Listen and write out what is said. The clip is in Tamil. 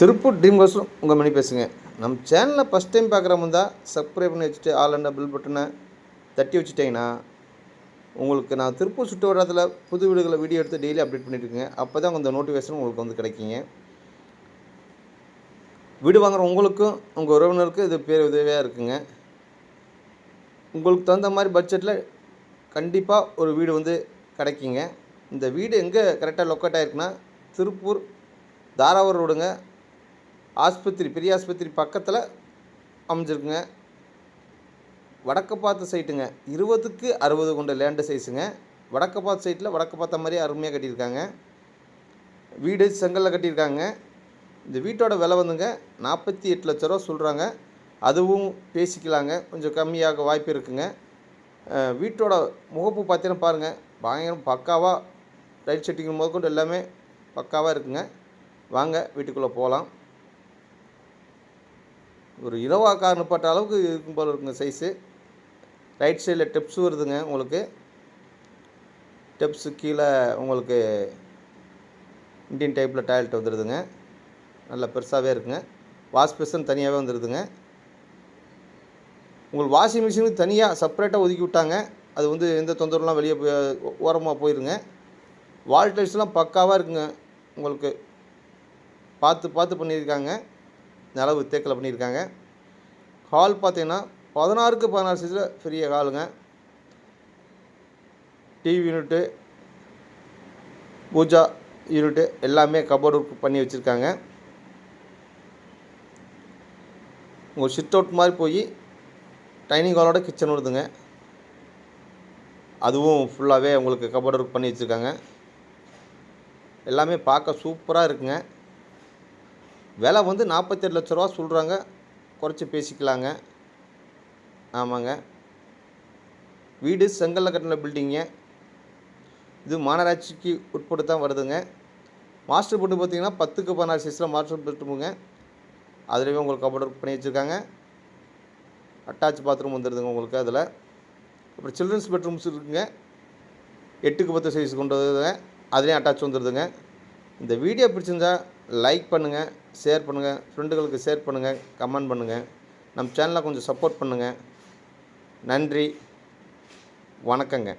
திருப்பூர் ட்ரீம் கோஸ்டும் உங்கள் மணி பேசுங்க. நம்ம சேனலில் ஃபஸ்ட் டைம் பார்க்குறவங்க தான் சப்ஸ்கிரைப் பண்ணி வச்சுட்டு ஆல் அண்ட் பில் பட்டனை தட்டி வச்சுட்டிங்கன்னா உங்களுக்கு நான் திருப்பூர் சுற்று வட்டாரத்தில் புது வீடுகளை வீடியோ எடுத்து டெய்லி அப்டேட் பண்ணிட்டுருக்கேங்க அப்போ தான் அந்த நோட்டிஃபிகேஷன் உங்களுக்கு வந்து கிடைக்குங்க. வீடு வாங்குகிற உங்களுக்கும் உங்கள் உறவினருக்கும் இது பேர் உதவியாக இருக்குங்க. உங்களுக்கு தகுந்த மாதிரி பட்ஜெட்டில் கண்டிப்பாக ஒரு வீடு வந்து கிடைக்குங்க. இந்த வீடு எங்கே கரெக்டாக லொக்கேட் ஆகிருக்குன்னா திருப்பூர் தாராவூர் ரோடுங்க ஆஸ்பத்திரி பெரிய ஆஸ்பத்திரி பக்கத்தில் அமைஞ்சிருக்குங்க. வடக்கு பார்த்த சைட்டுங்க இருபதுக்கு அறுபது கொண்ட லேண்டு சைஸுங்க வடக்கு பார்த்த சைட்டில் வடக்கு பார்த்த மாதிரி அருமையாக கட்டியிருக்காங்க. வீடு செங்கலில் கட்டியிருக்காங்க. இந்த வீட்டோட விலை வந்துங்க நாற்பத்தி எட்டு லட்ச ரூபா சொல்கிறாங்க அதுவும் பேசிக்கலாங்க. கொஞ்சம் கம்மியாக வாய்ப்பு இருக்குங்க. வீட்டோட முகப்பு பார்த்தீங்கன்னா பாருங்கள் பயங்கரம் பக்காவாக லைட் செட்டிங் முதற்கொண்டு எல்லாமே பக்காவாக இருக்குங்க. வாங்க வீட்டுக்குள்ளே போகலாம் ஒரு இனோவா கார் பட்ட அளவுக்கு இருக்கும் போல் இருக்குங்க சைஸு ரைட் சைடில் டெப்ஸ் வருதுங்க உங்களுக்கு. டெப்ஸு கீழே உங்களுக்கு இந்தியன் டைப்பில் டாய்லெட் வந்துடுதுங்க நல்லா பெருசாகவே இருக்குங்க. வாஷ் பேசன் தனியாகவே வந்துடுதுங்க உங்களுக்கு வாஷிங் மிஷினுக்கு தனியாக செப்பரேட்டாக ஒதுக்கி விட்டாங்க. அது வந்து எந்த தொந்தரவுலாம் வெளியே போய் ஓரமாக போயிருங்க. வால் டைல்ஸ்லாம் பக்காவாக இருக்குங்க. உங்களுக்கு பார்த்து பார்த்து பண்ணியிருக்காங்க. நிலவு தேக்கில் பண்ணியிருக்காங்க. ஹால் பார்த்தீங்கன்னா பதினாறுக்கு பதினாறு சைஸில் பெரிய ஹாலுங்க. டிவி யூனிட்டு பூஜா யூனிட்டு எல்லாமே கபோர்டு ஒர்க் பண்ணி வச்சுருக்காங்க. உங்கள் சிட் அவுட் மாதிரி போய் டைனிங் ஹாலோட கிச்சன் வருதுங்க அதுவும் ஃபுல்லாகவே உங்களுக்கு கபோர்டு ஒர்க் பண்ணி வச்சுருக்காங்க. எல்லாமே பார்க்க சூப்பராக இருக்குங்க. விலை வந்து நாற்பத்தெட்டு லட்ச ரூபா சொல்கிறாங்க குறைச்சி பேசிக்கலாங்க. ஆமாங்க. வீடு செங்கல்ல கட்டின பில்டிங்க இது மாநகராட்சிக்கு உட்பட்டு தான் வருதுங்க. மாஸ்டர் பெட்ரூம் பார்த்தீங்கன்னா பத்துக்கு பதினாறு சைஸில் மாஸ்டர் பெட்ரூமுங்க. அதுலேயுமே உங்களுக்கு கபோர்ட் ஒர்க் பண்ணி வச்சுருக்காங்க. அட்டாச் பாத்ரூம் வந்துடுதுங்க உங்களுக்கு அதில். அப்புறம் சில்ட்ரன்ஸ் பெட்ரூம்ஸ் இருக்குங்க. எட்டுக்கு பத்து சைஸ் கொண்டு வருதுங்க அதுலேயும் அட்டாச் வந்துடுதுங்க இந்த வீடியோ பிடிச்சிருந்தா லைக் பண்ணுங்கள் ஷேர் பண்ணுங்கள் ஃப்ரெண்டுகளுக்கு ஷேர் பண்ணுங்கள் கமெண்ட் பண்ணுங்கள் நம்ம சேனலை கொஞ்சம் சப்போர்ட் பண்ணுங்கள் நன்றி வணக்கங்க.